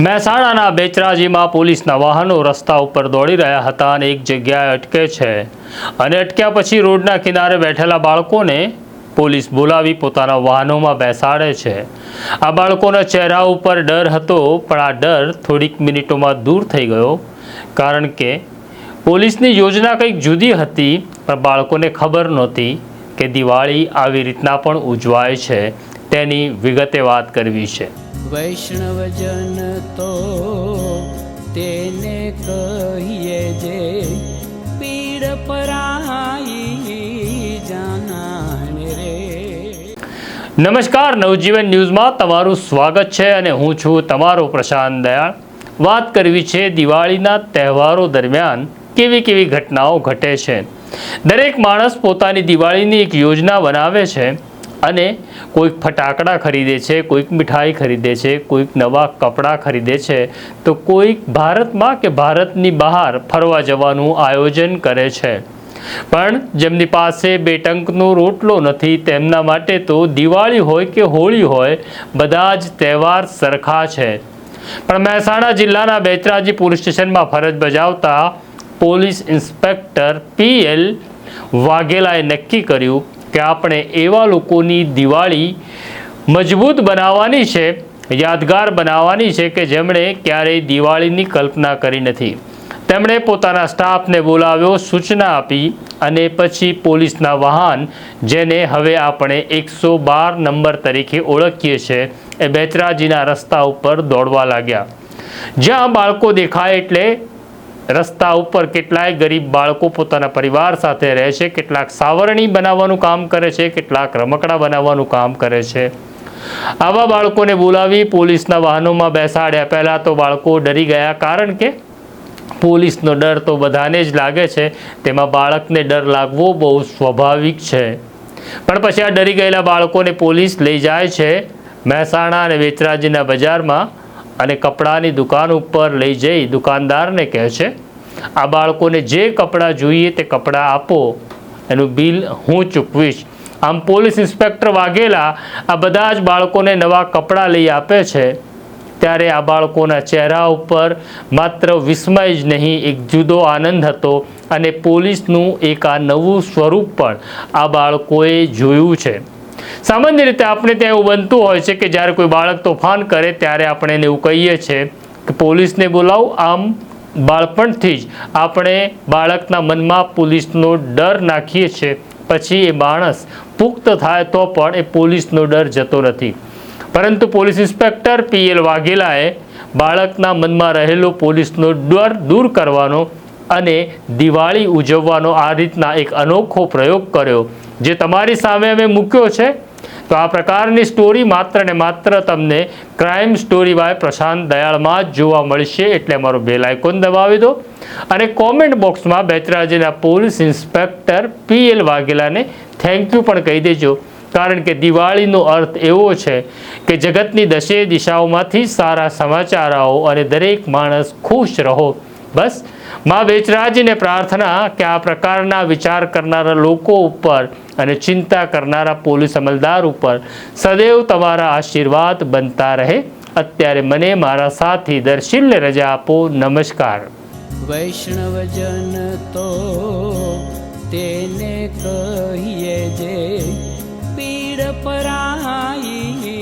મહેસાણાના બેચરાજીમાં પોલીસના વાહનો રસ્તા ઉપર દોડી રહ્યા હતા અને એક જગ્યાએ અટકે છે. અને અટક્યા પછી રોડના કિનારે બેઠેલા બાળકોને પોલીસ બોલાવી પોતાના વાહનોમાં બેસાડે છે. આ બાળકોના ચહેરા ઉપર ડર હતો, પણ આ ડર થોડીક મિનિટોમાં દૂર થઈ ગયો, કારણ કે પોલીસની યોજના કંઈક જુદી હતી, પણ બાળકોને ખબર નહોતી કે દિવાળી આવી રીતના પણ ઉજવાય છે. તેની વિગતે વાત કરવી છે. વૈષ્ણવજન તો તેને કહીએ જે પીડ પરાઈ જાનાને રે. નમસ્કાર, નવજીવન ન્યૂઝમાં તમારું સ્વાગત છે અને હું છું તમારો પ્રશાંત દયાળ. વાત કરવી છે દિવાળીના તહેવારો દરમિયાન કેવી કેવી ઘટનાઓ ઘટે છે. દરેક માણસ પોતાની દિવાળીની એક યોજના બનાવે છે. અને કોઈક ફટાકડા ખરીદે છે, કોઈક મીઠાઈ ખરીદે છે, કોઈક નવા કપડાં ખરીદે છે, તો કોઈક ભારતમાં કે ભારતની બહાર ફરવા જવાનું આયોજન કરે છે. પણ જેમની પાસે બે ટંકનો રોટલો નથી, તેમના માટે તો દિવાળી હોય કે હોળી હોય, બધા જ તહેવાર સરખા છે. પણ મહેસાણા જિલ્લાના બેચરાજી પોલીસ સ્ટેશનમાં ફરજ બજાવતા પોલીસ ઇન્સ્પેક્ટર પીએલ વાઘેલાએ નક્કી કર્યું કે આપણે એવા લોકોની દિવાળી મજબૂત બનાવવાની છે, યાદગાર બનાવવાની છે કે જેમણે ક્યારેય દિવાળીની કલ્પના કરી નથી. તેમણે પોતાના સ્ટાફને બોલાવ્યો, સૂચના આપી અને પછી પોલીસના વાહન, જેને હવે આપણે એકસો બાર નંબર તરીકે ઓળખીએ છીએ એ બેચરાજીના રસ્તા ઉપર દોડવા લાગ્યા. જ્યાં બાળકો દેખાય એટલે રસ્તા ઉપર કેટલાય ગરીબ બાળકો પોતાના પરિવાર સાથે રહે છે, કેટલાક સાવરણી બનાવવાનું કામ કરે છે, કેટલાક રમકડા બનાવવાનું કામ કરે છે. આવા બાળકોને બોલાવી પોલીસના વાહનોમાં બેસાડ્યા પહેલાં તો બાળકો ડરી ગયા કારણ કે પોલીસનો ડર તો બધાને જ લાગે છે, તેમાં બાળકને ડર લાગવો બહુ સ્વાભાવિક છે. પણ પછી આ ડરી ગયેલા બાળકોને પોલીસ લઈ જાય છે, મહેસાણા અને વેચરાજીના બજારમાં અને કપડાની દુકાન ઉપર લઈ જઈ દુકાનદારને કહે છે, આ બાળકોને જે કપડાં જોઈએ તે કપડાં આપો, એનું બિલ હું ચૂકવીશ. આમ પોલીસ ઇન્સ્પેક્ટર વાઘેલા આ બધા જ બાળકોને નવા કપડાં લઈ આપે છે. ત્યારે આ બાળકોના ચહેરા ઉપર માત્ર વિસ્મય જ નહીં, એક જુદો આનંદ હતો અને પોલીસનું એક આ નવું સ્વરૂપ પણ આ બાળકોએ જોયું છે. સામાન્ય રીતે આપણે ત્યાં એવું બનતું હોય છે કે જ્યારે કોઈ બાળક તોફાન કરે ત્યારે આપણે એને એવું કહીએ છીએ કે પોલીસને બોલાવો, આમ બાળપણથી જ આપણે બાળકના મનમાં પોલીસનો ડર નાખીએ છીએ. પછી એ માણસ પુખ્ત થાય તો પણ એ પોલીસનો ડર જતો નથી. પરંતુ પોલીસ ઇન્સ્પેક્ટર પીએલ વાઘેલાએ બાળકના મનમાં રહેલો પોલીસનો ડર દૂર કરવાનો અને દિવાળી ઉજવવાનો આ રીતના એક અનોખો પ્રયોગ કર્યો, જે તમારી સામે અમે મૂક્યો છે. તો આ પ્રકારની સ્ટોરી માત્ર ને માત્ર તમને ક્રાઇમ સ્ટોરી બાય પ્રશાંત દયાળમાં જ જોવા મળશે એટલે અમારો બેલ આઇકોન દબાવી દો. અને કોમેન્ટ બોક્સમાં બેચરાજીના પોલીસ ઇન્સ્પેક્ટર પી એલ વાઘેલાને થેન્ક યુ પણ કહી દેજો. કારણ કે દિવાળીનો અર્થ એવો છે કે જગતની દશે દિશાઓમાંથી સારા સમાચાર આવો અને દરેક માણસ ખુશ રહો. બસ મા વેચરાજીને પ્રાર્થના કે આ પ્રકારના વિચાર કરનારા લોકો ઉપર અને ચિંતા કરનારા પોલીસ અમલદાર ઉપર સદૈવ તમારા આશીર્વાદ બનતા રહે. અત્યારે મને મારા સાથી દર્શિલને રજા આપો. નમસ્કાર. વૈષ્ણવજન તો તેને કહીએ જે પીડ પરાઈ